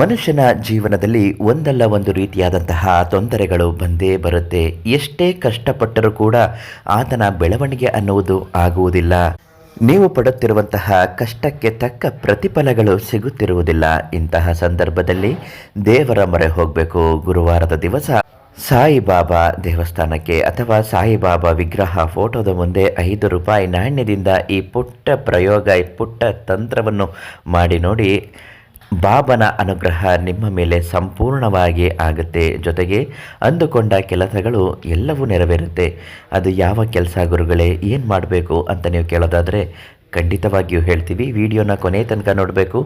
ಮನುಷ್ಯನ ಜೀವನದಲ್ಲಿ ಒಂದಲ್ಲ ಒಂದು ರೀತಿಯಾದಂತಹ ತೊಂದರೆಗಳು ಬಂದೇ ಬರುತ್ತೆ. ಎಷ್ಟೇ ಕಷ್ಟಪಟ್ಟರೂ ಕೂಡ ಆತನ ಬೆಳವಣಿಗೆ ಅನ್ನುವುದು ಆಗುವುದಿಲ್ಲ. ನೀವು ಪಡುತ್ತಿರುವಂತಹ ಕಷ್ಟಕ್ಕೆ ತಕ್ಕ ಪ್ರತಿಫಲಗಳು ಸಿಗುತ್ತಿರುವುದಿಲ್ಲ. ಇಂತಹ ಸಂದರ್ಭದಲ್ಲಿ ದೇವರ ಮೊರೆ ಹೋಗಬೇಕು. ಗುರುವಾರದ ದಿವಸ ಸಾಯಿಬಾಬಾ ದೇವಸ್ಥಾನಕ್ಕೆ ಅಥವಾ ಸಾಯಿಬಾಬಾ ವಿಗ್ರಹ ಫೋಟೋದ ಮುಂದೆ ಐದು ರೂಪಾಯಿ ನಾಣ್ಯದಿಂದ ಈ ಪುಟ್ಟ ಪ್ರಯೋಗ, ಈ ಪುಟ್ಟ ತಂತ್ರವನ್ನು ಮಾಡಿ ನೋಡಿ ಬಾಬನ ಅನುಗ್ರಹ ನಿಮ್ಮ ಮೇಲೆ ಸಂಪೂರ್ಣವಾಗಿ ಆಗುತ್ತೆ. ಜೊತೆಗೆ ಅಂದುಕೊಂಡ ಕೆಲಸಗಳು ಎಲ್ಲವೂ ನೆರವೇರುತ್ತೆ. ಅದು ಯಾವ ಕೆಲಸ ಗುರುಗಳೇ, ಏನು ಮಾಡಬೇಕು ಅಂತ ನೀವು ಕೇಳೋದಾದರೆ ಖಂಡಿತವಾಗಿಯೂ ಹೇಳ್ತೀವಿ. ವಿಡಿಯೋನ ಕೊನೆ ತನಕ ನೋಡಬೇಕು.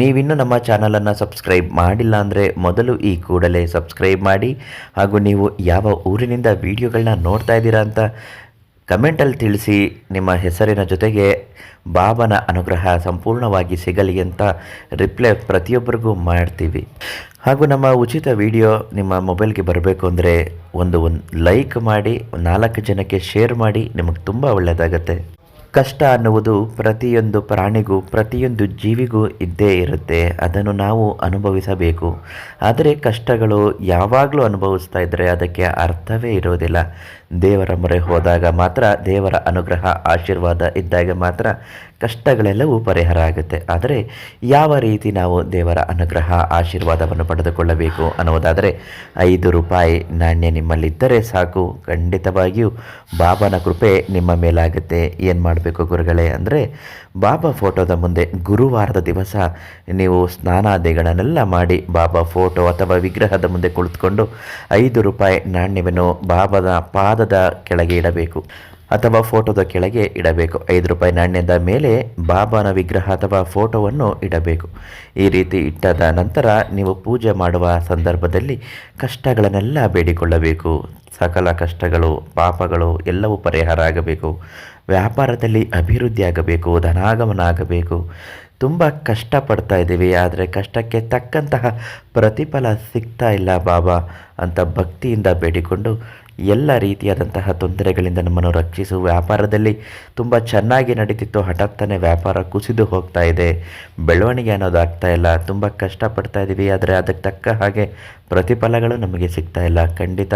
ನೀವಿನ್ನೂ ನಮ್ಮ ಚಾನಲನ್ನು ಸಬ್ಸ್ಕ್ರೈಬ್ ಮಾಡಿಲ್ಲ ಅಂದರೆ ಮೊದಲು ಈ ಕೂಡಲೇ ಸಬ್ಸ್ಕ್ರೈಬ್ ಮಾಡಿ. ಹಾಗೂ ನೀವು ಯಾವ ಊರಿನಿಂದ ವೀಡಿಯೋಗಳನ್ನ ನೋಡ್ತಾ ಇದ್ದೀರಾ ಅಂತ ಕಮೆಂಟಲ್ಲಿ ತಿಳಿಸಿ ನಿಮ್ಮ ಹೆಸರಿನ ಜೊತೆಗೆ ಬಾಬನ ಅನುಗ್ರಹ ಸಂಪೂರ್ಣವಾಗಿ ಸಿಗಲಿ ಅಂತ ರಿಪ್ಲೈ ಪ್ರತಿಯೊಬ್ಬರಿಗೂ ಮಾಡ್ತೀವಿ. ಹಾಗೂ ನಮ್ಮ ಉಚಿತ ವಿಡಿಯೋ ನಿಮ್ಮ ಮೊಬೈಲ್ಗೆ ಬರಬೇಕು ಅಂದರೆ ಒಂದು ಒಂದು ಲೈಕ್ ಮಾಡಿ, ನಾಲ್ಕು ಜನಕ್ಕೆ ಶೇರ್ ಮಾಡಿ, ನಿಮಗೆ ತುಂಬ ಒಳ್ಳೆಯದಾಗತ್ತೆ. ಕಷ್ಟ ಅನ್ನುವುದು ಪ್ರತಿಯೊಂದು ಪ್ರಾಣಿಗೂ, ಪ್ರತಿಯೊಂದು ಜೀವಿಗೂ ಇದ್ದೇ ಇರುತ್ತೆ. ಅದನ್ನು ನಾವು ಅನುಭವಿಸಬೇಕು. ಆದರೆ ಕಷ್ಟಗಳು ಯಾವಾಗಲೂ ಅನುಭವಿಸ್ತಾ ಇದ್ದರೆ ಅದಕ್ಕೆ ಅರ್ಥವೇ ಇರೋದಿಲ್ಲ. ದೇವರ ಮೊರೆ ಹೋದಾಗ ಮಾತ್ರ ದೇವರ ಅನುಗ್ರಹ, ಆಶೀರ್ವಾದ ಇದ್ದಾಗ ಮಾತ್ರ ಕಷ್ಟಗಳೆಲ್ಲವೂ ಪರಿಹಾರ ಆಗುತ್ತೆ. ಆದರೆ ಯಾವ ರೀತಿ ನಾವು ದೇವರ ಅನುಗ್ರಹ, ಆಶೀರ್ವಾದವನ್ನು ಪಡೆದುಕೊಳ್ಳಬೇಕು ಅನ್ನೋದಾದರೆ ಐದು ರೂಪಾಯಿ ನಾಣ್ಯ ನಿಮ್ಮಲ್ಲಿದ್ದರೆ ಸಾಕು. ಖಂಡಿತವಾಗಿಯೂ ಬಾಬನ ಕೃಪೆ ನಿಮ್ಮ ಮೇಲಾಗುತ್ತೆ. ಏನು ಮಾಡಬೇಕು ಗುರುಗಳೇ ಅಂದರೆ ಬಾಬಾ ಫೋಟೋದ ಮುಂದೆ ಗುರುವಾರದ ದಿವಸ ನೀವು ಸ್ನಾನಾದಿಗಳನ್ನೆಲ್ಲ ಮಾಡಿ ಬಾಬಾ ಫೋಟೋ ಅಥವಾ ವಿಗ್ರಹದ ಮುಂದೆ ಕುಳಿತುಕೊಂಡು ಐದು ರೂಪಾಯಿ ನಾಣ್ಯವನ್ನು ಬಾಬಾದ ಪಾದದ ಕೆಳಗೆ ಇಡಬೇಕು. ಅಥವಾ ಫೋಟೋದ ಕೆಳಗೆ ಇಡಬೇಕು. ಐದು ರೂಪಾಯಿ ನಾಣ್ಯದ ಮೇಲೆ ಬಾಬಾನ ವಿಗ್ರಹ ಅಥವಾ ಫೋಟೋವನ್ನು ಇಡಬೇಕು. ಈ ರೀತಿ ಇಟ್ಟದ ನಂತರ ನೀವು ಪೂಜೆ ಮಾಡುವ ಸಂದರ್ಭದಲ್ಲಿ ಕಷ್ಟಗಳನ್ನೆಲ್ಲ ಬೇಡಿಕೊಳ್ಳಬೇಕು. ಸಕಲ ಕಷ್ಟಗಳು, ಪಾಪಗಳು ಎಲ್ಲವೂ ಪರಿಹಾರ ಆಗಬೇಕು. ವ್ಯಾಪಾರದಲ್ಲಿ ಅಭಿವೃದ್ಧಿ ಆಗಬೇಕು, ಧನಾಗಮನ ಆಗಬೇಕು. ತುಂಬ ಕಷ್ಟಪಡ್ತಾ ಇದ್ದೀವಿ, ಆದರೆ ಕಷ್ಟಕ್ಕೆ ತಕ್ಕಂತಹ ಪ್ರತಿಫಲ ಸಿಗ್ತಾ ಇಲ್ಲ ಬಾಬಾ ಅಂತ ಭಕ್ತಿಯಿಂದ ಬೇಡಿಕೊಂಡು ಎಲ್ಲ ರೀತಿಯಾದಂತಹ ತೊಂದರೆಗಳಿಂದ ನಮ್ಮನ್ನು ರಕ್ಷಿಸು. ವ್ಯಾಪಾರದಲ್ಲಿ ತುಂಬ ಚೆನ್ನಾಗಿ ನಡೀತಿತ್ತು. ಹಠಾತ್ತನೆ ವ್ಯಾಪಾರ ಕುಸಿದು ಹೋಗ್ತಾ ಇದೆ. ಬೆಳವಣಿಗೆ ಅನ್ನೋದು ಆಗ್ತಾ ಇಲ್ಲ. ತುಂಬ ಕಷ್ಟಪಡ್ತಾ ಇದ್ದೀವಿ ಆದರೆ ಅದಕ್ಕೆ ತಕ್ಕ ಹಾಗೆ ಪ್ರತಿಫಲಗಳು ನಮಗೆ ಸಿಗ್ತಾ ಇಲ್ಲ. ಖಂಡಿತ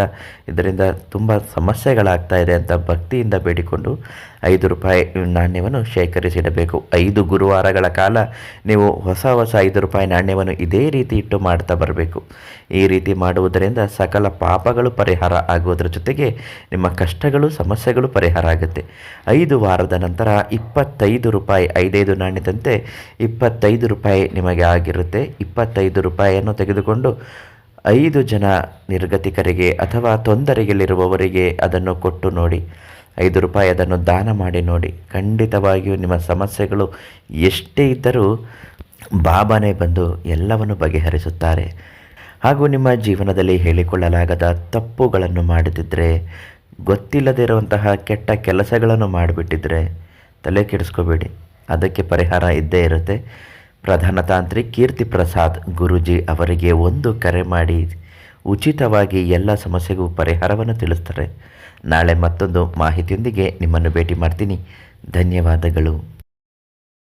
ಇದರಿಂದ ತುಂಬ ಸಮಸ್ಯೆಗಳಾಗ್ತಾ ಇದೆ ಅಂತ ಭಕ್ತಿಯಿಂದ ಬೇಡಿಕೊಂಡು ಐದು ರೂಪಾಯಿ ನಾಣ್ಯವನ್ನು ಶೇಖರಿಸಿಡಬೇಕು. ಐದು ಗುರುವಾರಗಳ ಕಾಲ ನೀವು ಹೊಸ ಹೊಸ ಐದು ರೂಪಾಯಿ ನಾಣ್ಯವನ್ನು ಇದೇ ರೀತಿ ಇಟ್ಟು ಮಾಡ್ತಾ ಬರಬೇಕು. ಈ ರೀತಿ ಮಾಡುವುದರಿಂದ ಸಕಲ ಪಾಪಗಳು ಪರಿಹಾರ ಆಗುವುದರ ಜೊತೆಗೆ ನಿಮ್ಮ ಕಷ್ಟಗಳು, ಸಮಸ್ಯೆಗಳು ಪರಿಹಾರ ಆಗುತ್ತೆ. ಐದು ವಾರದ ನಂತರ ಇಪ್ಪತ್ತೈದು ರೂಪಾಯಿ, ಐದೈದು ನಾಣ್ಯದಂತೆ ಇಪ್ಪತ್ತೈದು ರೂಪಾಯಿ ನಿಮಗೆ ಆಗಿರುತ್ತೆ. ಇಪ್ಪತ್ತೈದು ರೂಪಾಯಿಯನ್ನು ತೆಗೆದುಕೊಂಡು ಐದು ಜನ ನಿರ್ಗತಿಕರಿಗೆ ಅಥವಾ ತೊಂದರೆಯಲ್ಲಿರುವವರಿಗೆ ಅದನ್ನು ಕೊಟ್ಟು ನೋಡಿ. ಐದು ರೂಪಾಯಿ ಅದನ್ನು ದಾನ ಮಾಡಿ ನೋಡಿ. ಖಂಡಿತವಾಗಿಯೂ ನಿಮ್ಮ ಸಮಸ್ಯೆಗಳು ಎಷ್ಟೇ ಇದ್ದರೂ ಬಾಬಾನೇ ಬಂದು ಎಲ್ಲವನ್ನು ಬಗೆಹರಿಸುತ್ತಾರೆ. ಹಾಗೂ ನಿಮ್ಮ ಜೀವನದಲ್ಲಿ ಹೇಳಿಕೊಳ್ಳಲಾಗದ ತಪ್ಪುಗಳನ್ನು ಮಾಡುತ್ತಿದ್ದರೆ ಗೊತ್ತಿಲ್ಲದಿರುವಂತಹ ಕೆಟ್ಟ ಕೆಲಸಗಳನ್ನು ಮಾಡಿಬಿಟ್ಟಿದ್ರೆ ತಲೆ ಕೆಡಿಸ್ಕೋಬೇಡಿ. ಅದಕ್ಕೆ ಪರಿಹಾರ ಇದ್ದೇ ಇರುತ್ತೆ. ಪ್ರಧಾನ ತಾಂತ್ರಿಕ್ ಕೀರ್ತಿ ಪ್ರಸಾದ್ ಗುರುಜಿ ಅವರಿಗೆ ಒಂದು ಕರೆ ಮಾಡಿ ಉಚಿತವಾಗಿ ಎಲ್ಲ ಸಮಸ್ಯೆಗೂ ಪರಿಹಾರವನ್ನು ತಿಳಿಸ್ತಾರೆ. ನಾಳೆ ಮತ್ತೊಂದು ಮಾಹಿತಿಯೊಂದಿಗೆ ನಿಮ್ಮನ್ನು ಭೇಟಿ ಮಾಡ್ತೀನಿ. ಧನ್ಯವಾದಗಳು.